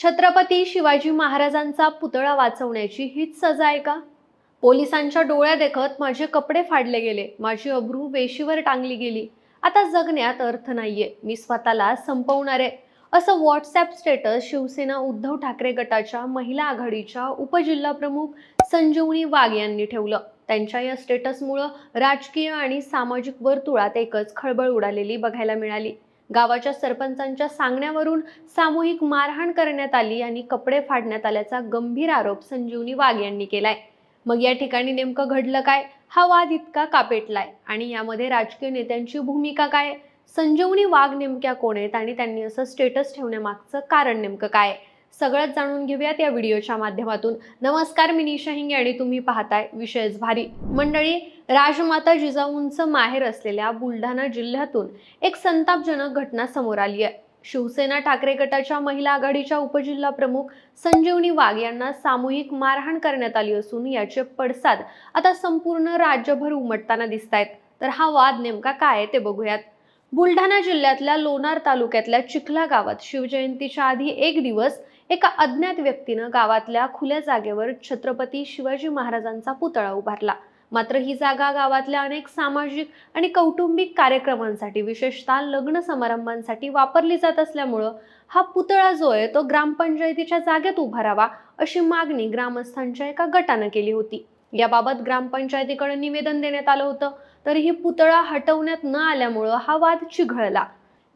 छत्रपती शिवाजी महाराजांचा पुतळा वाचवण्याची हीच सजा आहे का? पोलिसांच्या डोळ्या देखत माझे कपडे फाडले गेले. माझी अब्रू वेशीवर टांगली गेली. आता जगण्यात अर्थ नाहीये. मी स्वतःला संपवणार आहे. असं व्हॉट्सॲप स्टेटस शिवसेना उद्धव ठाकरे गटाच्या महिला आघाडीच्या उपजिल्हा प्रमुख संजीवनी वाघ यांनी ठेवलं. त्यांच्या या स्टेटसमुळं राजकीय आणि सामाजिक वर्तुळात एकच खळबळ उडालेली बघायला मिळाली. गावाच्या सरपंचांच्या सांगण्यावरून सामूहिक मारहाण करण्यात आली आणि कपडे फाडण्यात आल्याचा गंभीर आरोप संजीवनी वाघ यांनी केलाय. मग या ठिकाणी नेमकं घडलं काय? हा वाद इतका कापेटलाय. आणि यामध्ये राजकीय नेत्यांची भूमिका काय? संजीवनी वाघ नेमक्या कोण आहेत? आणि त्यांनी असं स्टेटस ठेवण्यामागचं कारण नेमकं काय? सगळंच जाणून घेऊयात या व्हिडिओच्या माध्यमातून. नमस्कार मी निशा हिंगे आणि तुम्ही पाहताय विशेष भारी. मंडळी राजमाता जिजाऊंचं माहेर असलेल्या बुलढाणा जिल्ह्यातून एक संतापजनक घटना समोर आली आहे. शिवसेना ठाकरे गटाच्या महिला आघाडीच्या उपजिल्हा प्रमुख संजीवनी वाघ यांना सामूहिक मारहाण करण्यात आली असून याचे पडसाद आता संपूर्ण राज्यभर उमटताना दिसत आहेत तर हा वाद नेमका काय आहे ते बघूयात. बुलढाणा जिल्ह्यातल्या लोणार तालुक्यातल्या चिखला गावात शिवजयंतीच्या आधी एक दिवस एका अज्ञात व्यक्तीनं गावातल्या खुल्या जागेवर छत्रपती शिवाजी महाराजांचा पुतळा उभारला. मात्र ही जागा गावातल्या अनेक सामाजिक आणि कौटुंबिक कार्यक्रमांसाठी विशेषतः लग्न समारंभांसाठी वापरली जात असल्यामुळं हा पुतळा जो आहे तो ग्रामपंचायतीच्या जागेत उभारावा अशी मागणी ग्रामस्थांच्या एका गटानं केली होती. याबाबत ग्रामपंचायतीकडे निवेदन देण्यात आलं होतं तरीही पुतळा हटवण्यात न आल्यामुळं हा वाद चिघळला.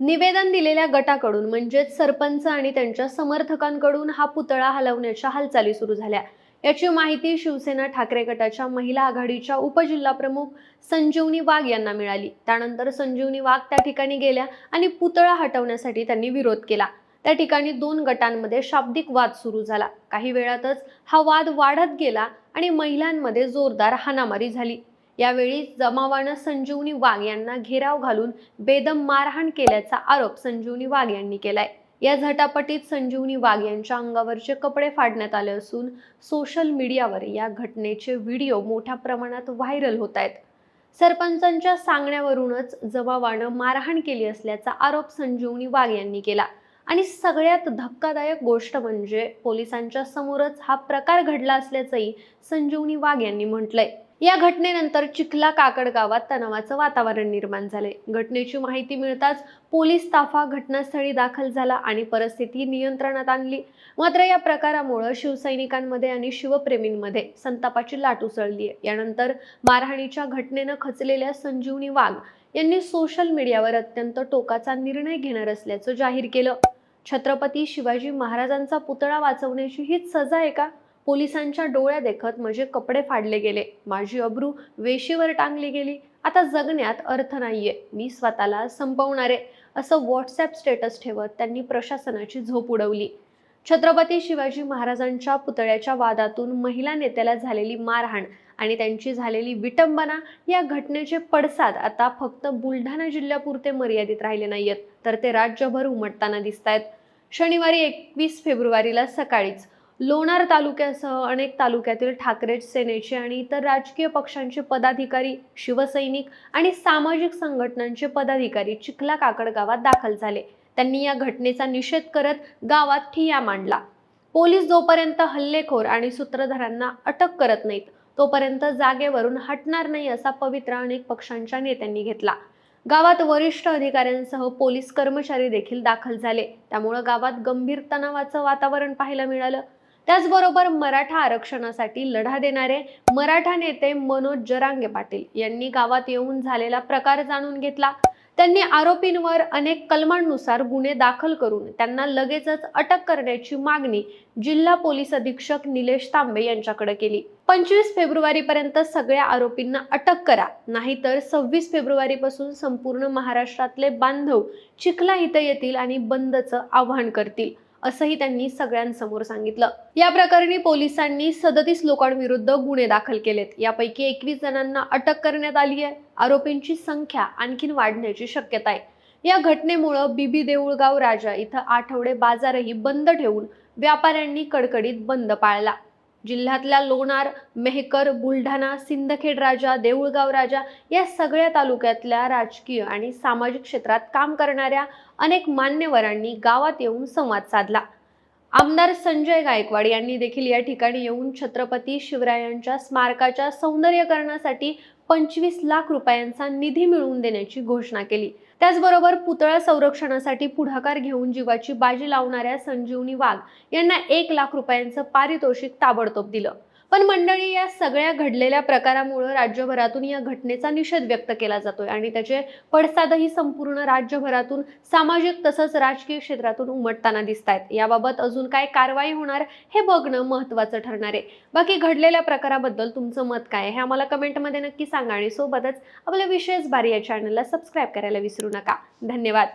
निवेदन दिलेल्या गटाकडून म्हणजेच सरपंच आणि त्यांच्या समर्थकांकडून हा पुतळा हलवण्याच्या हालचाली सुरू झाल्या. याची माहिती शिवसेना ठाकरे गटाच्या महिला आघाडीच्या उपजिल्हाप्रमुख संजीवनी वाघ यांना मिळाली. त्यानंतर संजीवनी वाघ त्या ठिकाणी गेल्या आणि पुतळा हटवण्यासाठी त्यांनी विरोध केला. त्या ठिकाणी दोन गटांमध्ये शाब्दिक वाद सुरू झाला. काही वेळातच हा वाद वाढत गेला आणि महिलांमध्ये जोरदार हाणामारी झाली. यावेळी जमावानं संजीवनी वाघ यांना घेराव घालून बेदम मारहाण केल्याचा आरोप संजीवनी वाघ यांनी केलाय. या झटापटीत संजीवनी वाघ यांच्या अंगावरचे कपडे फाडण्यात आले असून सोशल मीडियावर या घटनेचे व्हिडिओ मोठ्या प्रमाणात व्हायरल होत आहेत. सरपंचांच्या सांगण्यावरूनच जमावानं मारहाण केली असल्याचा आरोप संजीवनी वाघ यांनी केला. आणि सगळ्यात धक्कादायक गोष्ट म्हणजे पोलिसांच्या समोरच हा प्रकार घडला असल्याचंही संजीवनी वाघ यांनी म्हटलंय. या घटनेनंतर चिखला काकड गावात तणावाचं वातावरण निर्माण झाले. घटनेची माहिती मिळताच पोलीस ताफा घटनास्थळी दाखल झाला आणि परिस्थिती नियंत्रणात आणली. मात्र या प्रकारामुळे शिवसैनिकांमध्ये आणि शिवप्रेमींमध्ये संतापाची लाट उसळली आहे यानंतर मारहाणीच्या घटनेनं खचलेल्या संजीवनी वाघ यांनी सोशल मीडियावर अत्यंत टोकाचा निर्णय घेणार असल्याचं जाहीर केलं. छत्रपती शिवाजी महाराजांचा पुतळा वाचवण्याची हीच सजा आहे का? पोलिसांच्या डोळ्या देखत माझे कपडे फाडले गेले. माझी अब्रू वेशीवर टांगली गेली. आता जगण्यात अर्थ नाहीये. मी स्वतःला संपवणारे. असं व्हॉट्सॲप स्टेटस ठेवत त्यांनी प्रशासनाची झोप उडवली. छत्रपती शिवाजी महाराजांच्या पुतळ्याच्या वादातून महिला नेत्याला झालेली मारहाण आणि त्यांची झालेली विटंबना या घटनेचे पडसाद आता फक्त बुलढाणा जिल्ह्यापुरते मर्यादित राहिले नाहीयेत. तर ते राज्यभर उमटताना दिसत आहेत शनिवारी एकवीस फेब्रुवारीला सकाळीच लोणार तालुक्यासह अनेक तालुक्यातील ठाकरे सेनेचे आणि इतर राजकीय पक्षांचे पदाधिकारी शिवसैनिक आणि सामाजिक संघटनांचे पदाधिकारी चिखला काकड गावात दाखल झाले. त्यांनी या घटनेचा निषेध करत गावात ठिया मांडला. पोलीस जोपर्यंत हल्लेखोर आणि सूत्रधारांना अटक करत नाहीत तोपर्यंत जागेवरून हटणार नाही असा पवित्रा अनेक पक्षांच्या नेत्यांनी घेतला. गावात वरिष्ठ अधिकाऱ्यांसह पोलीस कर्मचारी देखील दाखल झाले. त्यामुळं गावात गंभीर तणावाचं वातावरण पाहायला मिळालं. त्याचबरोबर मराठा आरक्षणासाठी लढा देणारे मराठा नेते मनोज जरांगे पाटील यांनी गावात येऊन झालेला प्रकार जाणून घेतला. त्यांनी आरोपींवर अनेक कलमांनुसार गुन्हे दाखल करून त्यांना लगेचच अटक करण्याची मागणी जिल्हा पोलीस अधीक्षक निलेश तांबे यांच्याकडे केली. पंचवीस फेब्रुवारीपर्यंत सगळ्या आरोपींना अटक करा नाहीतर सव्वीस फेब्रुवारीपासून संपूर्ण महाराष्ट्रातले बांधव चिखला इथं येतील आणि बंदचं आवाहन करतील. असंही त्यांनी सगळ्यांसमोर सांगितलं. या प्रकरणी पोलिसांनी सदतीस लोकांविरुद्ध गुन्हे दाखल केलेत. यापैकी एकवीस जणांना अटक करण्यात आली आहे. आरोपींची संख्या आणखीन वाढण्याची शक्यता आहे. या घटनेमुळं बीबी देऊळगाव राजा इथं आठवडे बाजारही बंद ठेवून व्यापाऱ्यांनी कडकडीत बंद पाळला. जिल्ह्यातल्या लोणार मेहकर बुलढाणा सिंदखेड राजा देऊळगाव राजा या सगळ्या तालुक्यातल्या राजकीय आणि सामाजिक क्षेत्रात काम करणाऱ्या अनेक मान्यवरांनी गावात येऊन संवाद साधला. आमदार संजय गायकवाड यांनी देखील या ठिकाणी येऊन छत्रपती शिवरायांच्या स्मारकाच्या सौंदर्यकरणासाठी पंचवीस लाख रुपयांचा निधी मिळवून देण्याची घोषणा केली. त्याचबरोबर पुतळा संरक्षणासाठी पुढाकार घेऊन जीवाची बाजी लावणाऱ्या संजीवनी वाघ यांना एक लाख रुपयांचं पारितोषिक ताबडतोब दिलं. पण मंडळी या सगळ्या घडलेल्या प्रकारामुळे राज्यभरातून या घटनेचा निषेध व्यक्त केला जातोय आणि त्याचे पडसादही संपूर्ण राज्यभरातून सामाजिक तसंच राजकीय क्षेत्रातून उमटताना दिसत आहेत याबाबत अजून काय कारवाई होणार हे बघणं महत्त्वाचं ठरणार आहे. बाकी घडलेल्या प्रकाराबद्दल तुमचं मत काय आहे हे आम्हाला कमेंटमध्ये नक्की सांगा आणि सोबतच आपल्या विशेष बारी या चॅनलला सबस्क्राईब करायला विसरू नका. धन्यवाद.